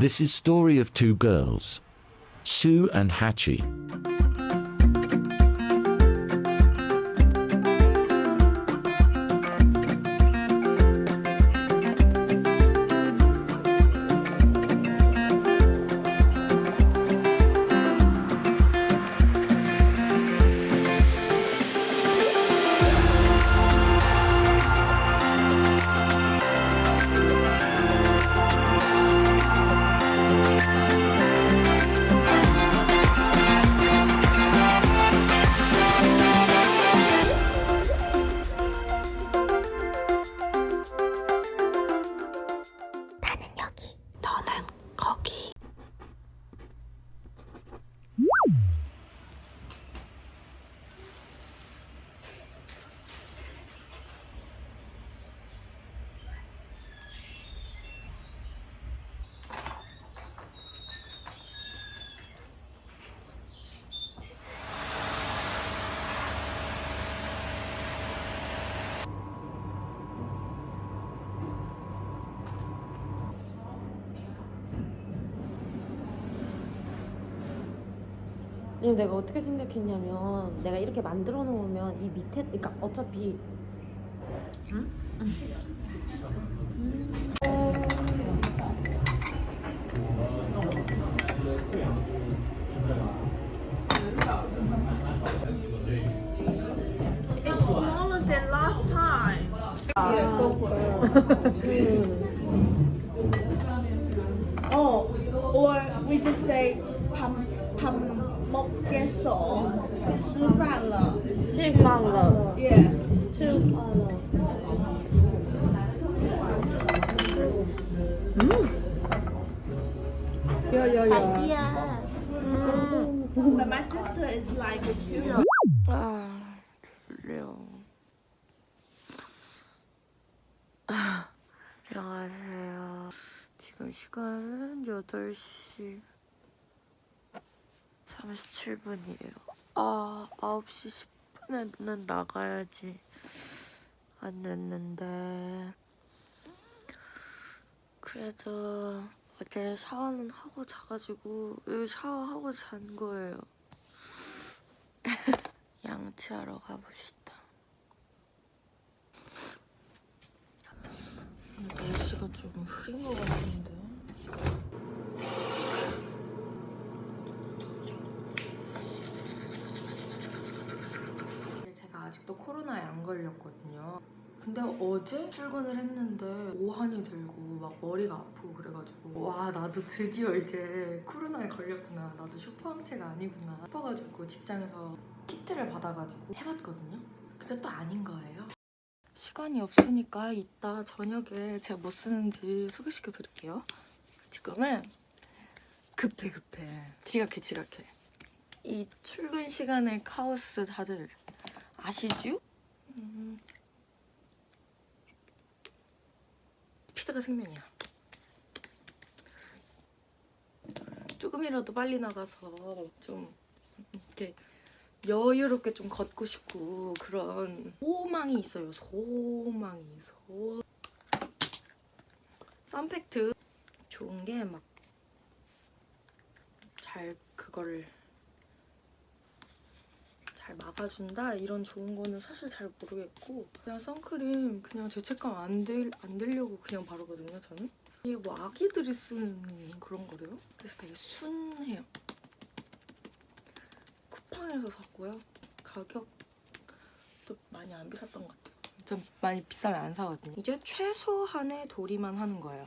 This is story of two girls, Sue and Hachi. 왜냐면 내가 어떻게 생각했냐면 내가 이렇게 만들어 놓으면 이 밑에 그러니까 어차피 It's smaller than last time. oh, Chipmanga. Chipmanga. Yeah. Chipmanga. Mm. Yeah, yeah, yeah. yeah. Mm. But my sister is like a two. Ah, real. 안녕하세요. 지금 시간은 8시 37분이에요. 아 9시 10분에는 나가야지 안 됐는데 그래도 어제 샤워는 하고 자가지고 여기 샤워하고 잔 거예요 양치하러 가봅시다. 날씨가 좀 흐린 것 같은데. 근데 제가 아직도 코로나에 안 걸렸거든요. 근데 어제 출근을 했는데 오한이 들고 막 머리가 아프고 그래가지고 와 나도 드디어 이제 코로나에 걸렸구나 나도 슈퍼항체가 아니구나 싶어가지고 직장에서 키트를 받아가지고 해봤거든요. 근데 또 아닌 거예요. 시간이 없으니까 이따 저녁에 제가 뭐 쓰는지 소개시켜 드릴게요. 지금은 급해 급해 지각해 지각해. 이 출근 시간의 카오스 다들 아시죠? 음. 스피드가 생명이야. 조금이라도 빨리 나가서 좀 이렇게 여유롭게 좀 걷고 싶고 그런 소망이 있어요. 소망이 소. 썬팩트 좋은 게 막 잘 그거를 잘 막아준다 이런 좋은 거는 사실 잘 모르겠고 그냥 선크림 그냥 죄책감 안, 들, 안 들려고 그냥 바르거든요 저는. 이게 뭐 아기들이 쓰는 그런 거래요? 그래서 되게 순해요. 쿠팡에서 샀고요. 가격도 많이 안 비쌌던 것 같아요. 좀 많이 비싸면 안 사거든요. 이제 최소한의 도리만 하는 거예요.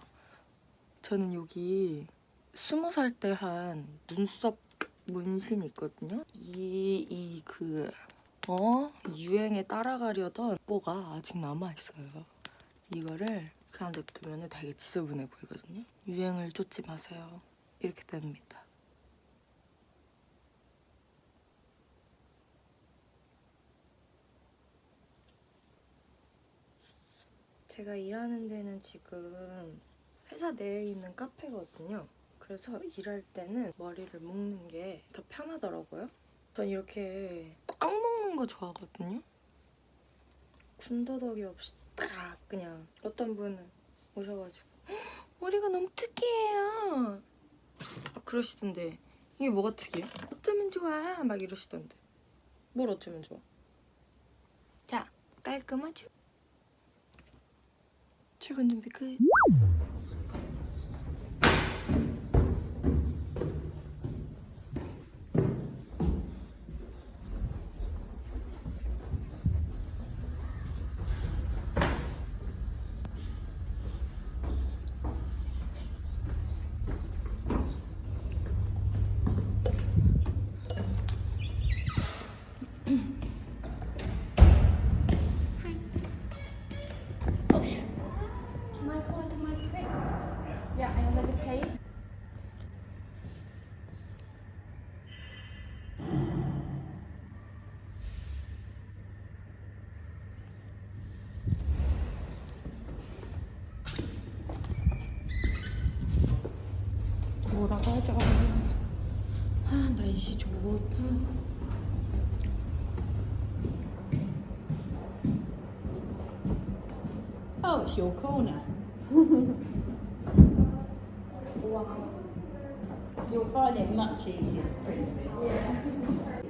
저는 여기 스무 살 때 한 눈썹 문신이 있거든요. 이, 이, 그, 어? 유행에 따라가려던 뽀가 아직 남아있어요. 이거를 그냥 냅두면 되게 지저분해 보이거든요. 유행을 쫓지 마세요. 이렇게 됩니다. 제가 일하는 데는 지금 회사 내에 있는 카페거든요. 그래서 일할 때는 머리를 묶는 게 더 편하더라고요. 전 이렇게 꽉 묶는 거 좋아하거든요. 군더더기 없이 딱 그냥 어떤 분은 오셔가지고 "헉, 머리가 너무 특이해요. 그러시던데 이게 뭐가 특이해? 어쩌면 좋아 막 이러시던데 뭘 어쩌면 좋아? 자 깔끔하죠? 출근 준비 끝 Oh, it's your corner. You'll find it much easier to print it.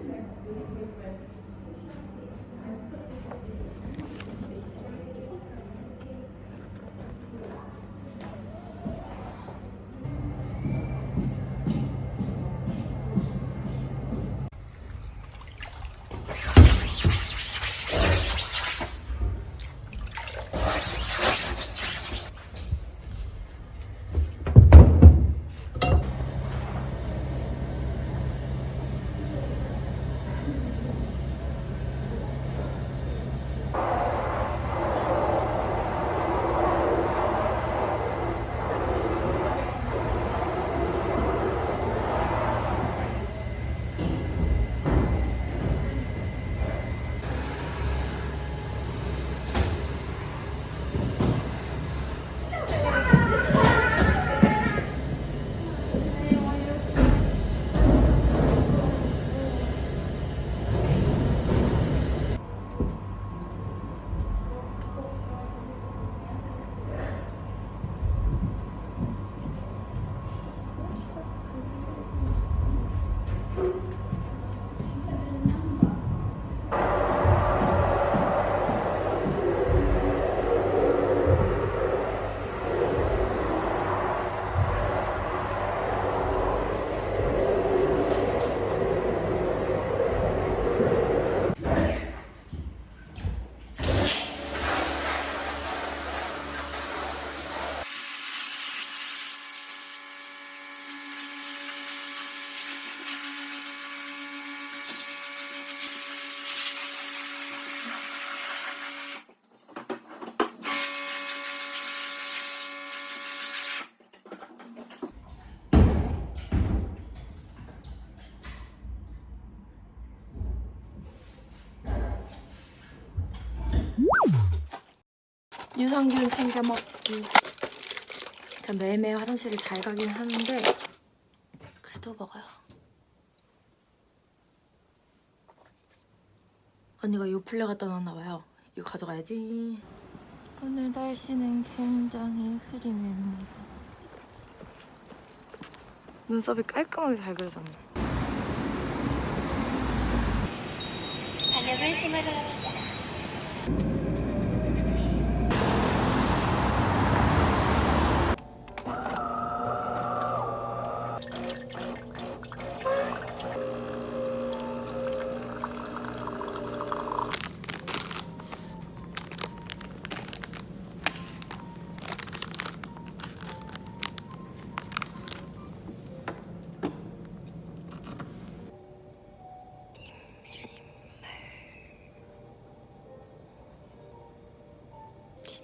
유산균 챙겨 먹기. 전 매일매일 화장실을 잘 가긴 하는데 그래도 먹어요. 언니가 요플레 갖다 놨나 봐요. 이거 가져가야지. 오늘 날씨는 굉장히 흐림입니다. 눈썹이 깔끔하게 잘 그려졌네. 방역을 생활화합시다.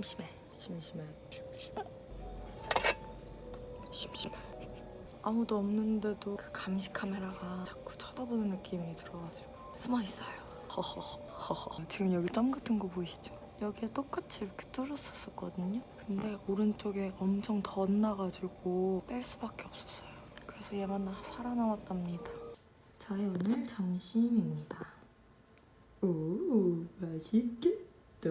심심해. 심심해. 심심해. 심심해. 아무도 없는데도 그 감시 카메라가 자꾸 쳐다보는 느낌이 들어가지고 숨어 있어요. 허허허허. 지금 여기 점 같은 거 보이시죠? 여기에 똑같이 이렇게 뚫었었거든요. 근데 오른쪽에 엄청 덧나가지고 뺄 수밖에 없었어요. 그래서 얘만 나- 살아남았답니다. 저의 오늘 점심입니다. 오, 맛있겠다.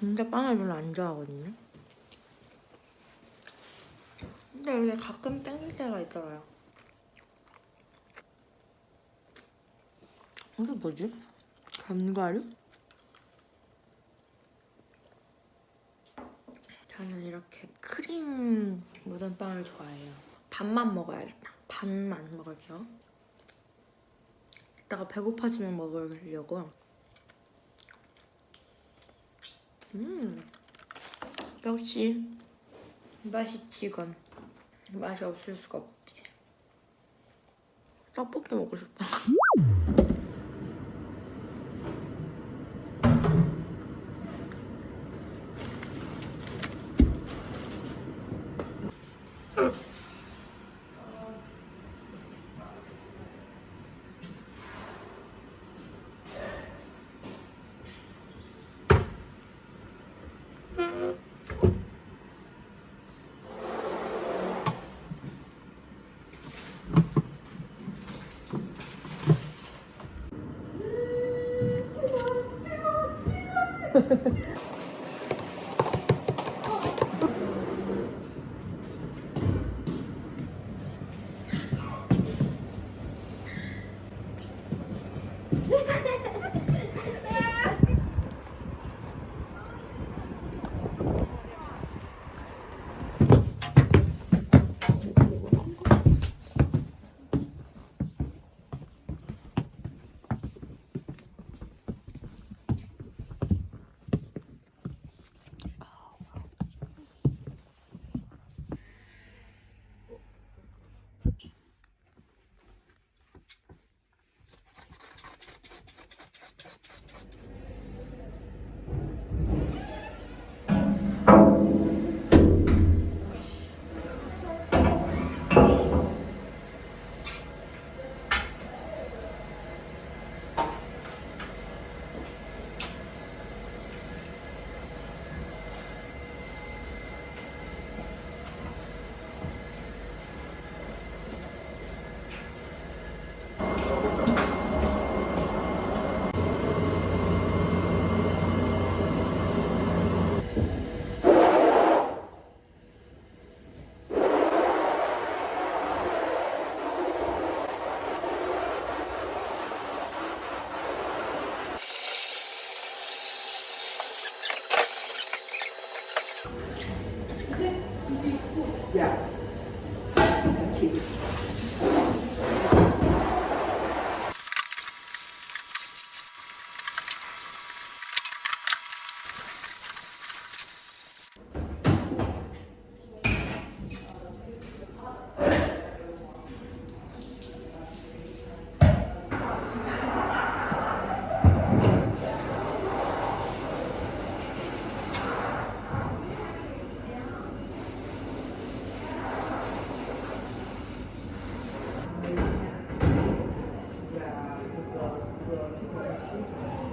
진짜 빵을 별로 안 좋아하거든요. 근데 이렇게 가끔 땡길 때가 있더라고요. 이게 뭐지? 견과류? 저는 이렇게 크림 묻은 빵을 좋아해요. 반만 먹어야겠다. 반만 먹을게요. 이따가 배고파지면 먹으려고. 음, 역시 맛있지 이건. 맛이 없을 수가 없지. 떡볶이 먹고 싶다. Yeah. Thank you. 그 피부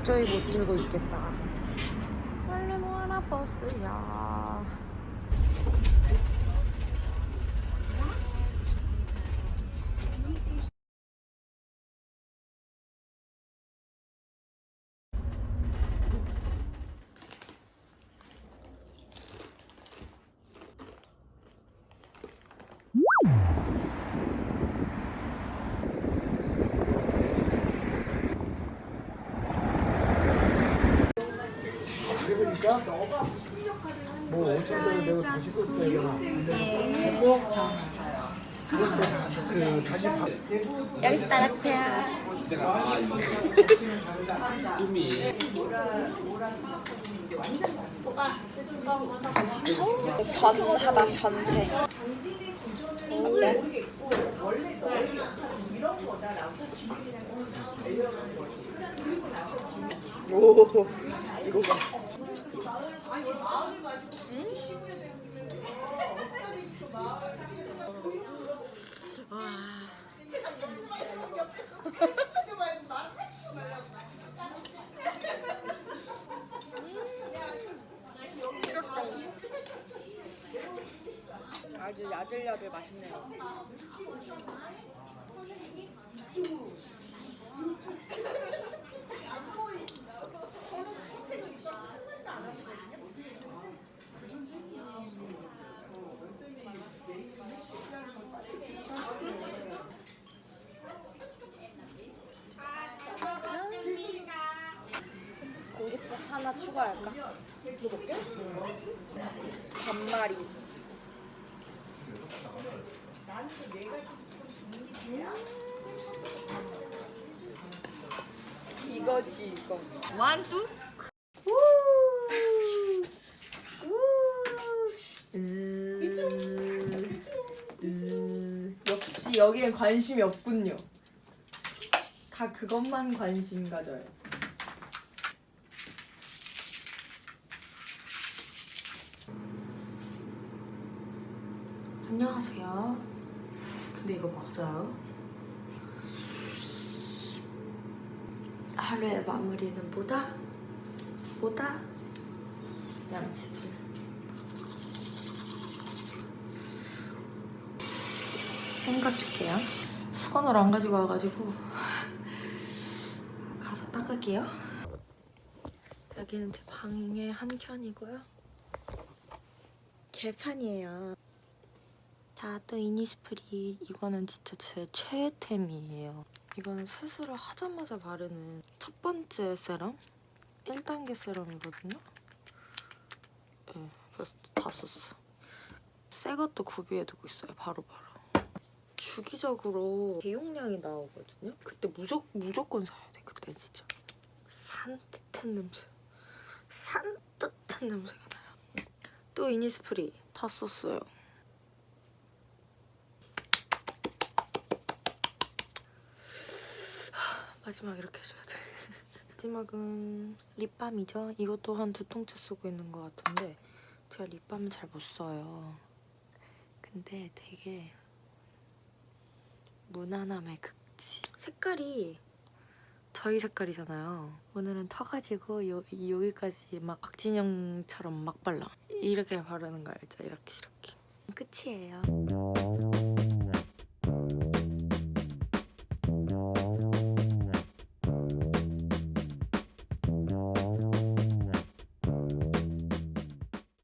도저히 못 들고 있겠다. 빨리 모아라 버스야. 뭐 5천 짜리 내가 다시 கொடு다 이거 그 다시 바- 여기서 따라주세요. 전하다 전해. 어때? 오 이거 봐. 아주 야들야들 맛있네요. 고기포 하나 추가할까? 먹을게. 반마리. 이거지 이거. 완두. 역시 여기엔 관심이 없군요. 다 그것만 관심 가져요. 안녕하세요. 근데 이거 맞아요? 하루의 마무리는 뭐다? 뭐다? 양치질. 생 가질게요. 수건을 안 가지고 와가지고 가서 닦을게요. 여기는 제 방의 한 켠이고요. 개판이에요. 자, 또 이니스프리. 이거는 진짜 제 최애템이에요. 이거는 세수를 하자마자 바르는 첫 번째 세럼? 1단계 세럼이거든요. 네, 벌써 다 썼어. 새 것도 구비해두고 있어요, 바로 바로. 주기적으로 대용량이 나오거든요. 그때 무조, 무조건 사야 돼, 그때 진짜. 산뜻한 냄새. 산뜻한 냄새가 나요. 또 이니스프리 다 썼어요. 마지막 이렇게 해줘야 돼. 마지막은 립밤이죠. 이것도 한두 통째 쓰고 있는 것 같은데 제가 립밤을 잘 못 써요. 근데 되게 무난함의 극치. 색깔이 저희 색깔이잖아요. 오늘은 터가지고 요, 여기까지 막 박진영처럼 막 발라. 이렇게 바르는 거 알죠? 이렇게 이렇게. 끝이에요.